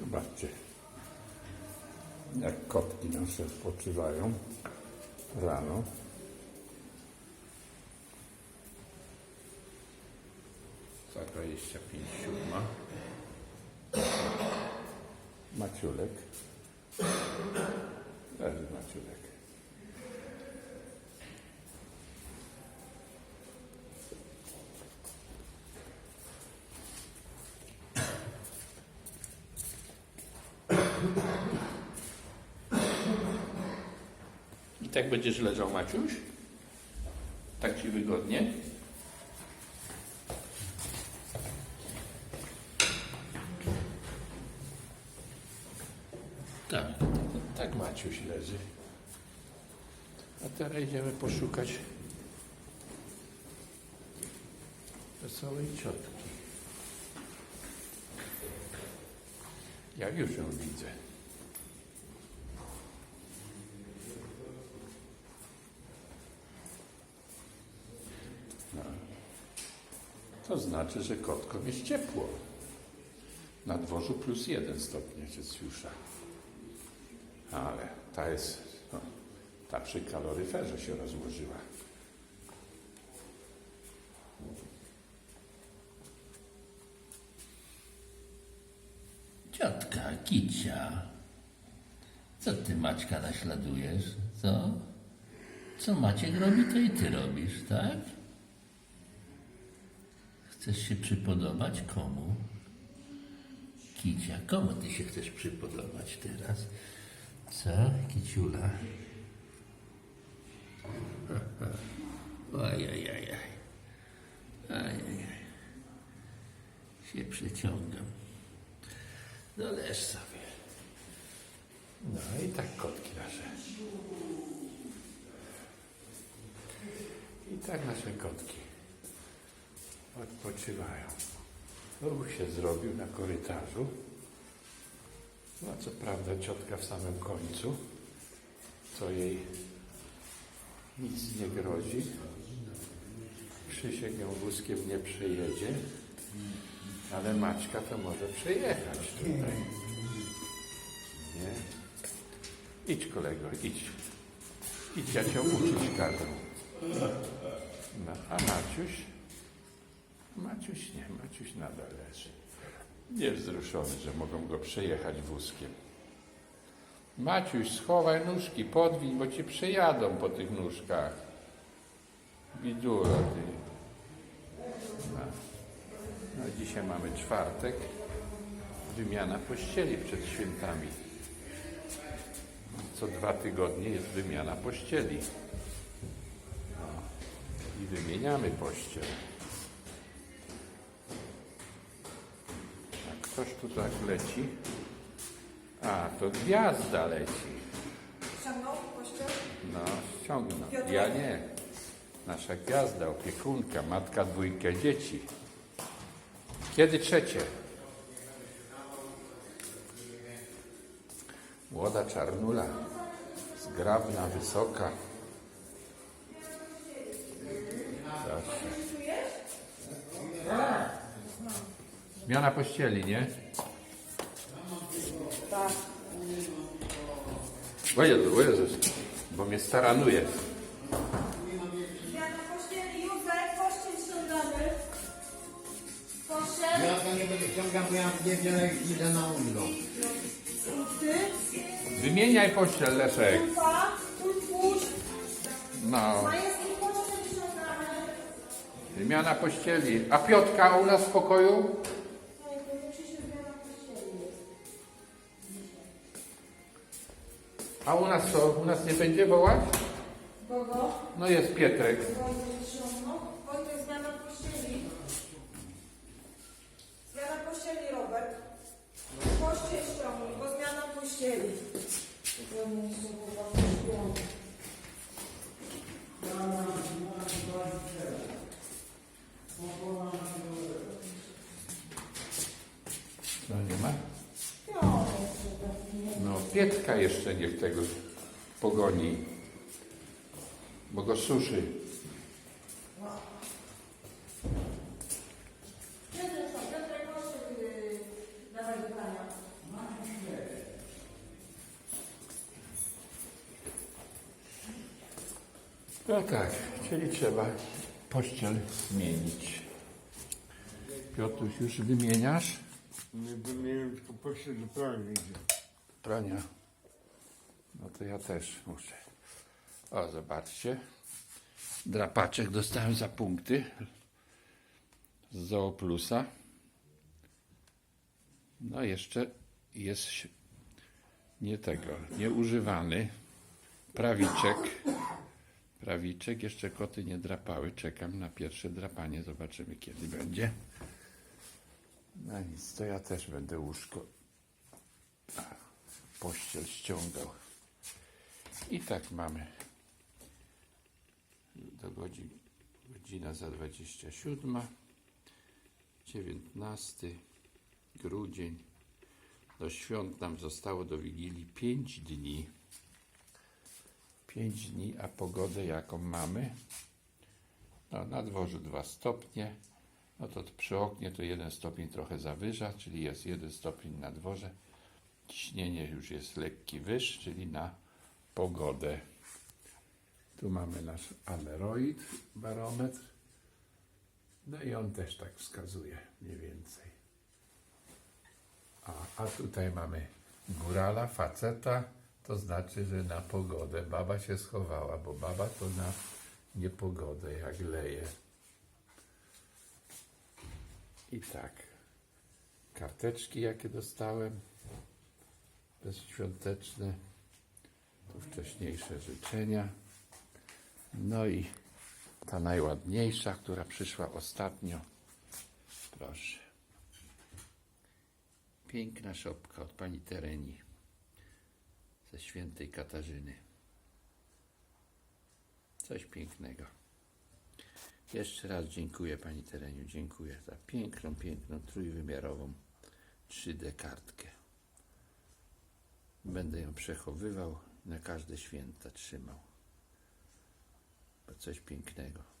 Zobaczcie, jak kotki nasze odpoczywają rano. Za 25 siódma. Maciulek. Leży Maciulek. Tak będziesz leżał, Maciuś? Tak ci wygodnie? Tak, tak Maciuś leży. A teraz idziemy poszukać wesołej ciotki. Ja już ją widzę. To znaczy, że kotkom jest ciepło. Na dworzu plus jeden stopień Celsjusza. Ale ta jest, no, ta przy kaloryferze się rozłożyła. Ciotka, Kicia. Co ty Maćka naśladujesz, co? Co Maciek robi, to i ty robisz, tak? Chcesz się przypodobać komu? Kicia, komu ty się chcesz przypodobać teraz? Co, Kiciula? Ojajajaj. Ajajaj. Się przeciągam. No leż sobie. No i tak kotki nasze. I tak nasze kotki odpoczywają. Ruch się zrobił na korytarzu. No co prawda ciotka w samym końcu, co jej nic nie grozi. Krzysiek ją wózkiem nie przejedzie, ale Maćka to może przejechać tutaj. Nie? Idź kolego, idź. Idź, ja cię uczyć każę. No, a Maciuś? Maciuś nie, Maciuś nadal leży. Jest wzruszony, że mogą go przejechać wózkiem. Maciuś, schowaj nóżki, podwiń, bo ci przejadą po tych nóżkach. Biduro, ty. No. no dzisiaj mamy czwartek. Wymiana pościeli przed świętami. Co dwa tygodnie jest wymiana pościeli. No. I wymieniamy pościel. Ktoś tu tak leci? A, to gwiazda leci. Ściągnął kościół? No, ściągnął. Ja nie. Nasza gwiazda, opiekunka, matka dwójkę dzieci. Kiedy trzecie? Młoda czarnula, zgrabna, wysoka. Zmiana pościeli, nie? Tak. O Jezu, o Jezus, bo mnie staranuje. Zmiana pościeli, Józef, pościel ściągamy. Pościel, Ja to nie będę ściągał, bo ja nie wiem, idę na urlop. ty, Wymieniaj pościel, Leszek. kupa, puść. No, Majewski, pościel ściągamy. wymiana pościeli. A Piotka u nas w pokoju? A u nas co? U nas nie będzie wołać? Kogo? No jest Pietrek. Wojtek zmiana pościeli. Zmiana pościeli, Robert. Pościel ściągnij, bo zmiana pościeli. od dziecka jeszcze niech tego pogoni, bo go suszy. No tak, czyli trzeba pościel zmienić. Piotruś, już wymieniasz? Nie wymieniam, tylko pościel zupełnie idzie. Prania. No to ja też muszę. O, zobaczcie. Drapaczek dostałem za punkty z Zooplusa. No jeszcze jest nie tego, nieużywany prawiczek. Prawiczek, jeszcze koty nie drapały. Czekam na pierwsze drapanie, zobaczymy kiedy będzie. No nic, to ja też będę łóżko pościel ściągał. I tak mamy do godzin, godzina za 27, 19 grudzień. Do świąt nam zostało do Wigilii 5 dni. 5 dni, a pogodę jaką mamy? No, na dworzu 2 stopnie. No to przy oknie to 1 stopień trochę zawyża, czyli jest 1 stopień na dworze. Ciśnienie już jest lekki wyż, czyli na pogodę. Tu mamy nasz aneroid, barometr. No i on też tak wskazuje mniej więcej. A, a tutaj mamy górala, faceta, to znaczy, że na pogodę. Baba się schowała, bo baba to na niepogodę, jak leje. I tak. Karteczki, jakie dostałem bezświąteczne, tu wcześniejsze życzenia. No i ta najładniejsza, która przyszła ostatnio. Proszę. Piękna szopka od pani Tereni ze świętej Katarzyny. Coś pięknego. Jeszcze raz dziękuję pani Tereniu, dziękuję za piękną, piękną, trójwymiarową 3D kartkę. Będę ją przechowywał, na każde święta trzymał. Bo coś pięknego.